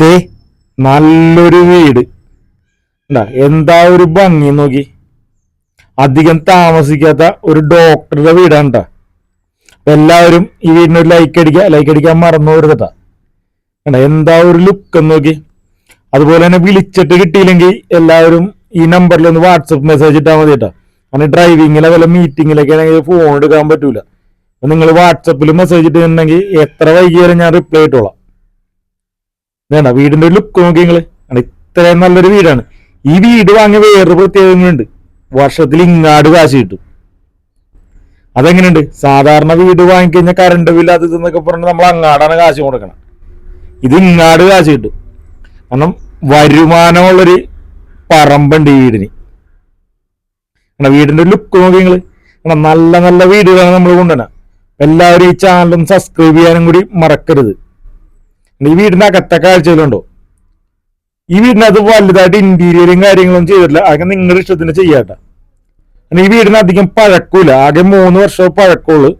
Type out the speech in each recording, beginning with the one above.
ദേ നല്ലൊരു വീട്. എന്താ എന്താ ഒരു ഭംഗി നോക്കി. അധികം താമസിക്കാത്ത ഒരു ഡോക്ടറുടെ വീടാണ് കേട്ടോ എല്ലാവരും ഈ വീടിന് ഒരു ലൈക്ക് അടിക്കുക ലൈക്ക് അടിക്കാൻ മറന്നു കൊടുക്കട്ടാ കണ്ടാ എന്താ ഒരു ലുക്ക് എന്ന് നോക്കി. അതുപോലെ തന്നെ വിളിച്ചിട്ട് കിട്ടിയില്ലെങ്കിൽ എല്ലാവരും ഈ നമ്പറിൽ ഒന്ന് വാട്സപ്പ് മെസ്സേജ് ഇട്ടാൽ മതി കേട്ടോ അങ്ങനെ ഡ്രൈവിങ്ങിലെ വല്ല മീറ്റിങ്ങിലൊക്കെ ആണെങ്കിൽ ഫോൺ എടുക്കാൻ പറ്റൂല. നിങ്ങൾ വാട്സപ്പിൽ മെസ്സേജ് ഇട്ടിട്ടുണ്ടെങ്കിൽ എത്ര വൈകിയാലും ഞാൻ റിപ്ലൈ ഇട്ടോളാം. വേണ്ട വീടിന്റെ ഒരു ലുക്ക് നോക്കി നിങ്ങൾ. ഇത്രയും നല്ലൊരു വീടാണ്. ഈ വീട് വാങ്ങിയ വേറൊരു പ്രത്യേകതയുണ്ട് വർഷത്തിൽ ഇങ്ങാട് കാശ് കിട്ടും. അതെങ്ങനെയുണ്ട്? സാധാരണ വീട് വാങ്ങിക്കഴിഞ്ഞാൽ കറണ്ട് ബില്ല് അത് ഇതെന്നൊക്കെ പറഞ്ഞ് നമ്മൾ അങ്ങാടാണ് കാശ് കൊടുക്കണം. ഇത് ഇങ്ങാട് കാശ് കിട്ടും. കാരണം വരുമാനമുള്ളൊരു പറമ്പുണ്ട് ഈ വീടിന്. വീടിന്റെ ലുക്ക് നോക്കി കണ്ടോ, നല്ല നല്ല വീടുകളാണ് നമ്മൾ കൊണ്ടുവരാം എല്ലാവരും ഈ ചാനലും സബ്സ്ക്രൈബ് ചെയ്യാനും കൂടി മറക്കരുത്. ഈ വീടിന്റെ അകത്തെ കാഴ്ചയിലുണ്ടോ ഈ വീടിനകത്ത് വലുതായിട്ട് ഇന്റീരിയറും കാര്യങ്ങളും ചെയ്തിട്ടില്ല. അതൊക്കെ നിങ്ങളുടെ ഇഷ്ടത്തിന് ചെയ്യാട്ട. ഈ വീടിന് അധികം പഴക്കൂല. ആകെ മൂന്ന് വർഷം പഴക്കമുള്ളു.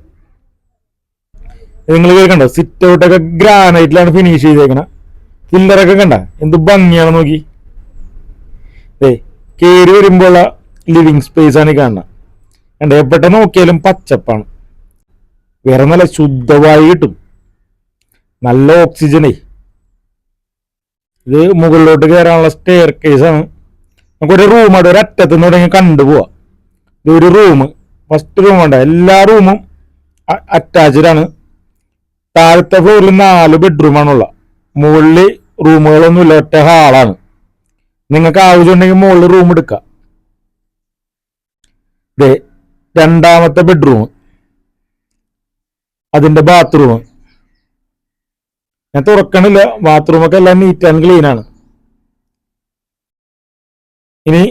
നിങ്ങൾ കേൾക്കണ്ട? Sit ഔട്ടൊക്കെ ഗ്രാനൈറ്റിലാണ് finish ചെയ്തേക്കണ. പില്ലറൊക്കെ കണ്ട? എന്ത് ഭംഗിയാണ് നോക്കി. ഏ കേറി വരുമ്പോൾ ലിവിങ് സ്പേസ് ആണ് കാണുന്നത്. കണ്ട? എവിടെ നോക്കിയാലും പച്ചപ്പാണ്. വേറെ നല്ല ശുദ്ധവായു കിട്ടും. നല്ല ഓക്സിജനേ ഇത് മുകളിലോട്ട് കയറാനുള്ള സ്റ്റെയർ കേസാണ് നമുക്കൊരു റൂം അവിടെ ഒരു അറ്റത്ത് നിന്ന് തുടങ്ങി കണ്ടുപോവാം ഇത് ഒരു റൂം ഫസ്റ്റ് റൂം ഉണ്ട് എല്ലാ റൂമും അറ്റാച്ച്ഡ് ആണ്. താഴത്തെ ഫ്ലോറിൽ നാല് ബെഡ്റൂമാണുള്ള മുകളിൽ റൂമുകളൊന്നുമില്ല ഒറ്റ ഹാളാണ് നിങ്ങൾക്ക് ആവശ്യമുണ്ടെങ്കിൽ മുകളിൽ റൂം എടുക്കാം. രണ്ടാമത്തെ ബെഡ്റൂം അതിന്റെ ബാത്റൂം ഞാൻ തുറക്കണില്ല. ബാത്റൂം ഒക്കെ എല്ലാം നീറ്റ് ആൻഡ് ക്ലീൻ ആണ്. ഇനി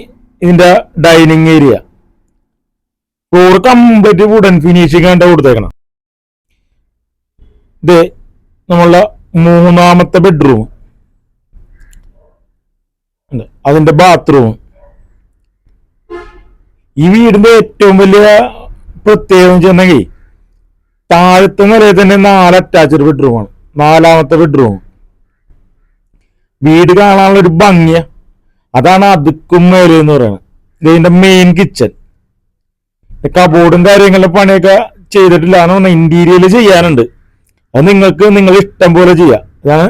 ഇതിന്റെ dining area floor complete wooden finishing ആയിട്ട് കൊടുത്തേക്കണം ഇത് നമ്മളുടെ മൂന്നാമത്തെ ബെഡ്റൂം അതിന്റെ ബാത്റൂം ഈ വീടിന്റെ ഏറ്റവും വലിയ പ്രത്യേകത വെച്ചിട്ടുണ്ടെങ്കിൽ താഴത്തെ നിലയിൽ തന്നെ നാല് അറ്റാച്ച്ഡ് ബെഡ്റൂമാണ് നാലാമത്തെ ബെഡ്റൂം വീട് കാണാനുള്ള ഒരു ഭംഗിയ. അതാണ് അതുക്കും മേലെ എന്ന് പറയുന്നത് ഇതിന്റെ മെയിൻ കിച്ചൺ കബോർഡും കാര്യങ്ങളുടെ പണിയൊക്കെ ചെയ്തിട്ടില്ല. എന്ന് പറഞ്ഞാൽ ഇന്റീരിയൽ ചെയ്യാനുണ്ട്. അത് നിങ്ങൾക്ക് നിങ്ങൾ ഇഷ്ടം പോലെ ചെയ്യാം. ഇതാണ്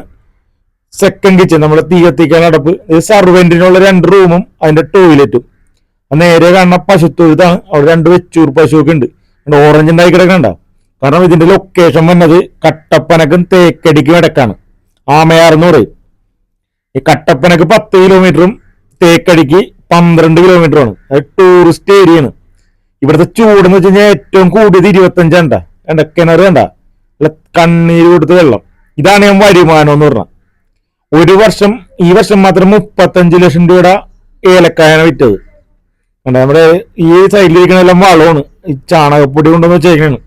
സെക്കൻഡ് കിച്ചൺ നമ്മുടെ തീ കത്തിക്കാൻ അടപ്പ് സർവെന്റിനുള്ള രണ്ട് റൂമും അതിന്റെ ടോയ്ലറ്റും നേരെ കാണുന്ന പശുത്തൊഴുത്താണ് അവിടെ രണ്ട് വെച്ചൂർ പശുവൊക്കെ ഉണ്ട്. ഓറഞ്ച് ഉണ്ടായി കിടക്കണ്ട കാരണം ഇതിന്റെ ലൊക്കേഷൻ വന്നത് കട്ടപ്പനക്കും തേക്കടിക്കും ഇടക്കാണ്. ആമയാർ പറയും ഈ കട്ടപ്പനക്ക് പത്ത് കിലോമീറ്ററും തേക്കടിക്ക് പന്ത്രണ്ട് കിലോമീറ്ററുമാണ് അത് ടൂറിസ്റ്റ് ഏരിയ ആണ്. ഇവിടുത്തെ എന്ന് വെച്ച് കഴിഞ്ഞാൽ ഏറ്റവും കൂടിയത് ഇരുപത്തഞ്ചാണ്ട കണ്ട. കിണർ കണ്ട. കണ്ണീര് കൊടുത്ത് വെള്ളം. ഇതാണ് ഞാൻ വരുമാനം എന്ന് പറഞ്ഞ ഒരു വർഷം ഈ വർഷം മാത്രം മുപ്പത്തഞ്ച് ലക്ഷം രൂപയുടെ ഏലക്കായാണ് വിറ്റത്. നമ്മുടെ ഈ സൈഡിലിരിക്കുന്ന എല്ലാം വളമാണ്. ഈ ചാണകപ്പൊടി കൊണ്ടുവന്ന് വെച്ചേക്കാണ്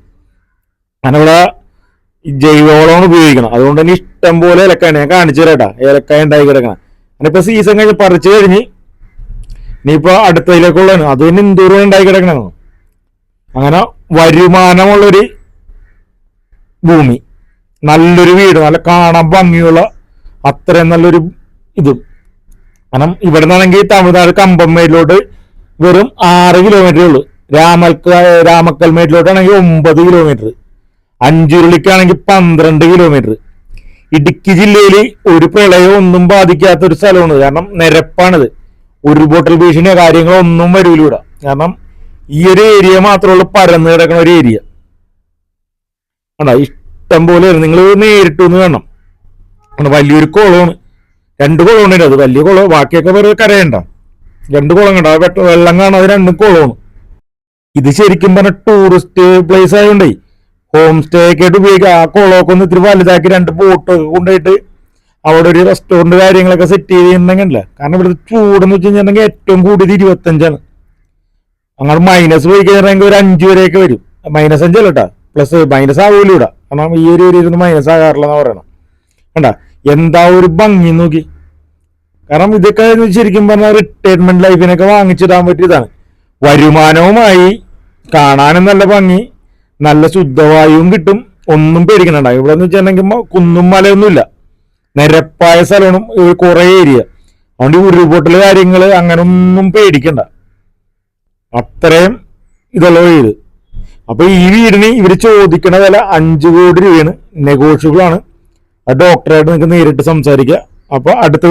ഈ ജൈവവളമാണ് ഉപയോഗിക്കണം അതുകൊണ്ട് തന്നെ ഇഷ്ടം പോലെ ഇലക്കായ ഞാൻ കാണിച്ചു തരാട്ടാ ഏലക്കായ ഉണ്ടായി കിടക്കണം. ഇപ്പൊ സീസൺ കഴിഞ്ഞ് പറിച്ചു കഴിഞ്ഞ് ഇനിയിപ്പോ അടുത്തതിലേക്കുള്ളതാണ്. അത് തന്നെ എന്തോരം ഉണ്ടായി കിടക്കണമെന്ന് അങ്ങനെ വരുമാനമുള്ളൊരു ഭൂമി. നല്ലൊരു വീട് നല്ല കാണാൻ ഭംഗിയുള്ള അത്രയും നല്ലൊരു ഇതും. കാരണം ഇവിടെ നിന്നാണെങ്കിൽ തമിഴ്നാട് കമ്പംമേട്ടിലോട്ട് വെറും ആറ് കിലോമീറ്ററേ ഉള്ളൂ. രാമൽക്ക രാമക്കൽമേട്ടിലോട്ടാണെങ്കിൽ ഒമ്പത് കിലോമീറ്റർ അഞ്ചുരുളിക്കാണെങ്കിൽ പന്ത്രണ്ട് കിലോമീറ്റർ ഇടുക്കി ജില്ലയിൽ ഒരു പ്രളയം ഒന്നും ബാധിക്കാത്ത ഒരു സ്ഥലമാണ്. കാരണം നിരപ്പാണിത്. ഉരുൾപൊട്ടൽ ഭീഷണിയോ കാര്യങ്ങളോ ഒന്നും വരൂലൂടെ. കാരണം ഈ ഒരു ഏരിയ മാത്രമുള്ള പരന്ന് കിടക്കുന്ന ഒരു ഏരിയ ഇഷ്ടം പോലെ നിങ്ങൾ നേരിട്ട് ഒന്ന് കാണണം. വലിയൊരു കുളമാണ്. രണ്ട് കുളമുണ്ട് അത് വലിയ കുളം ബാക്കിയൊക്കെ വെറുതെ കരയണ്ട? രണ്ട് കുളം കണ്ട? വെള്ളം കാണാതെ രണ്ടും കുളമാണ്. ഇത് ശരിക്കും പറഞ്ഞ ടൂറിസ്റ്റ് പ്ലേസ് ആയതുകൊണ്ടേ ഹോം സ്റ്റേ ഒക്കെ ആയിട്ട് ഉപയോഗിക്കുക ആ കുളമൊക്കെ ഒന്ന് ഇത്തിരി വലുതാക്കി രണ്ട് ബോട്ടൊക്കെ കൊണ്ടുപോയിട്ട് അവിടെ ഒരു റെസ്റ്റോറന്റ് കാര്യങ്ങളൊക്കെ സെറ്റ് ചെയ്തിട്ടുണ്ടെങ്കിലല്ല കാരണം ഇവിടുത്തെ ചൂടെന്ന് വെച്ച് കഴിഞ്ഞിട്ടുണ്ടെങ്കിൽ ഏറ്റവും കൂടിയത് ഇരുപത്തഞ്ചാണ്. അങ്ങനെ മൈനസ് പോയി കഴിഞ്ഞിട്ടുണ്ടെങ്കിൽ ഒരു അഞ്ച് വരെയൊക്കെ വരും. മൈനസ് അഞ്ചല്ല കേട്ടാ പ്ലസ് മൈനസ് ആവൂല ഇവിടെ. കാരണം ഈ ഒരു ഏരിയ ഒന്ന് മൈനസ് ആകാറില്ല എന്ന് പറയണം കണ്ട? എന്താ ഒരു ഭംഗി നോക്കി. കാരണം ഇതൊക്കെ ശരിക്കും പറഞ്ഞാൽ റിട്ടയർമെന്റ് ലൈഫിനൊക്കെ വാങ്ങിച്ചിടാൻ പറ്റിയതാണ്. വരുമാനവുമായി കാണാനും നല്ല ഭംഗി. നല്ല ശുദ്ധവായുവും കിട്ടും. ഒന്നും പേടിക്കണ്ട. ഇവിടെ എന്ന് വെച്ചിട്ടുണ്ടെങ്കിൽ കുന്നും മലയൊന്നുമില്ല. നിരപ്പായ സ്ഥലമാണ് കുറെ ഏരിയ അതുകൊണ്ട് ഉരുൾപൊട്ടൽ കാര്യങ്ങൾ അങ്ങനെ ഒന്നും പേടിക്കണ്ട. അത്രയും ഇതുള്ള വീട് അപ്പൊ ഈ വീടിന് ഇവർ ചോദിക്കണ വില അഞ്ചു കോടി രൂപയാണ്. നെഗോഷ്യബിൾ ആണ്. ആ ഡോക്ടറായിട്ട് നിങ്ങൾക്ക് നേരിട്ട് സംസാരിക്കുക അപ്പൊ അടുത്ത